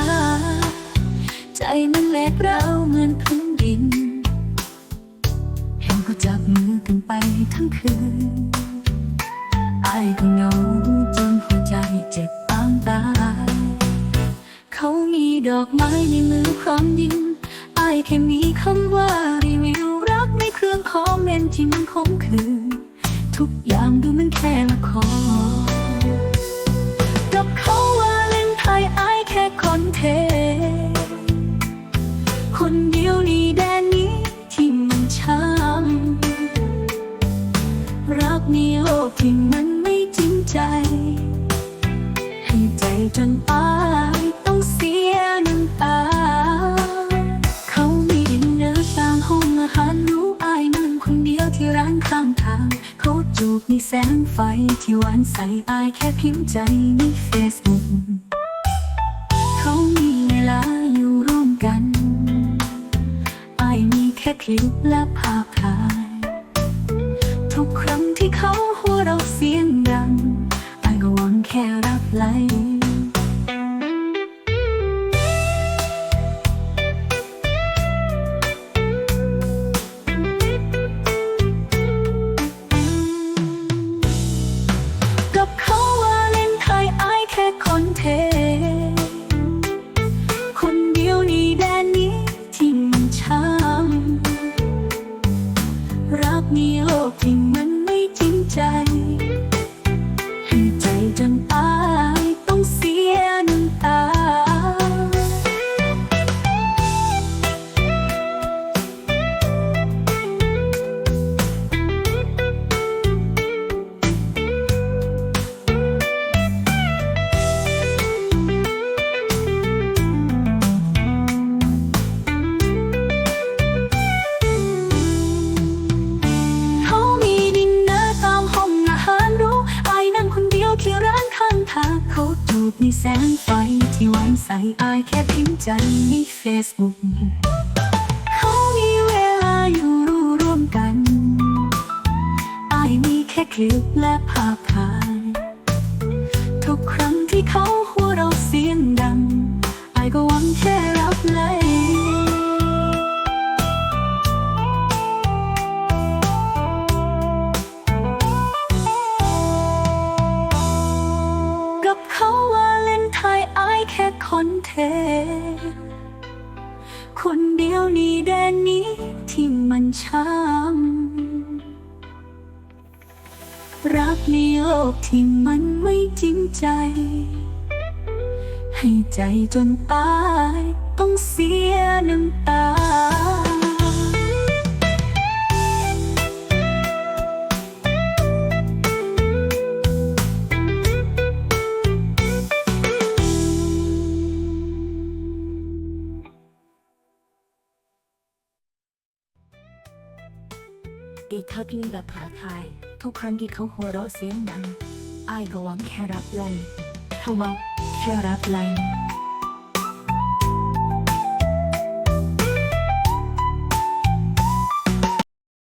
าใจมันแหลกเร้าเหมือนพื้นดินเห็นเขาจับมือกันไปทั้งคืนไอายก็เงาจนหัวใจเจ็บปางตายเขามีดอกไม้ในมือพร้อมยิ้มอายแค่มีคำว่ารีวิวรักในเครื่องคอมเมนต์ที่มันคมคืนทุกอย่างดูมันแค่ละคร กที่มันไม่จริงใจ ให้ใจจนตายต้องเสียน้ำตา เขามีดินเนอร์ตามห้องอาหารรู้อายนั่งคนเดียวที่ร้านข้างทาง เขาจูบในแสงไฟที่หวานใสอายแค่พิมพ์ใจในเฟซบุ๊กเขามีเวลาอยู่ร่วมกันอายมีแค่คลิปและภาพถ่ายทุกครั้งที่เขา แค่รับไหลกับเขาว่าเล่นไทยอายแค่คนเทนต์คนเดียวในแดนนี้ที่มันช้ำรักในโลกที่มัน ในแสงไฟที่หวานใสอายแค่พิมพ์ใจในเฟซบุ๊กเขามีเวลาอยู่ร่วมกัน อายมีแค่คลิปและภาพถ่าย ทุกครั้งที่เขาหัวเราเสียงดัง อายก็หวังแค่ายแค่คอนเท คนเดียวในแดนนี้ที่มันช้ำรักในโลกที่มันไม่จริงใจ ให้ใจจนตายต้องเสียน้ำตา อีกเท่าที่แบบผาทาย ทุกครั้งที่เขาหัวเราะเสียงดังไอ้ก็หวังแค่รับไลเขาหวังแค่รับไหล